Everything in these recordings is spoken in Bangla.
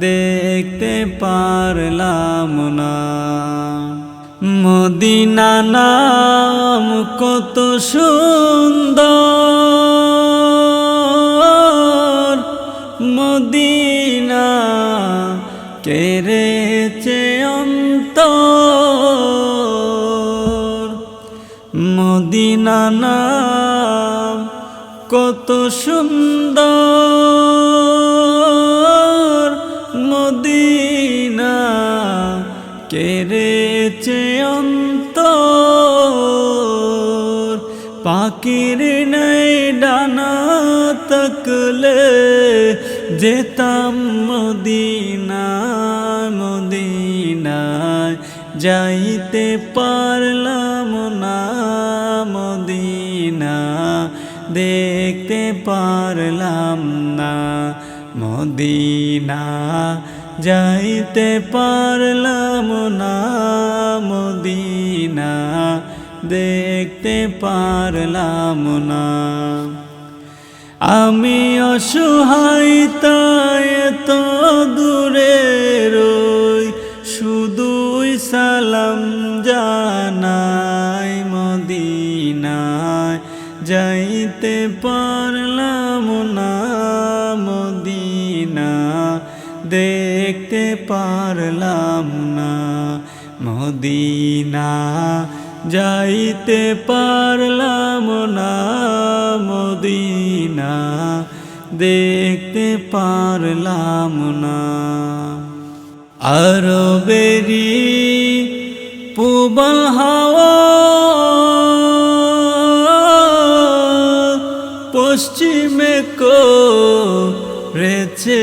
দেখতে পারলাম না। মদিনা নাম কত সুন্দর। মদিনা কেড়েছে অন্তর। মদিনা নাম কত সুন্দর। মদিনা কেড়েছে অন্তর। পাখির নাই ডানা তকলে যেতাম মদিনা মদিনায় যাইতে পারলাম না, মদিনা দেখতে পারলাম না, মদিনা যাইতে পারলাম না, মদিনা দেখতে পারলাম না। আমি অসহায়, তাই তো দূরে রই, শুধুই সালাম জানাই মদিনায়। যাইতে পারলাম না মদিনা দেখতে পারলাম না। মদিনা যাইতে পারলাম না। মদিনা দেখতে পারলাম না। আরও বেরি পুবল হাওয়া পশ্চিমে কো রেছে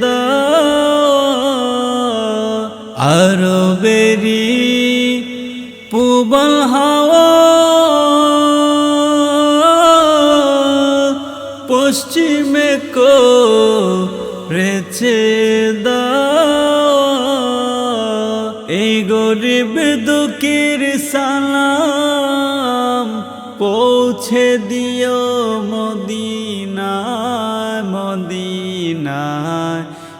দা আরও বেরি পুবল হাওয়া। পশ্চিমে কো রেছে দা এই গরিব দুঃখীর সালাম পৌঁছে দিও মদিনায় মদিনায়।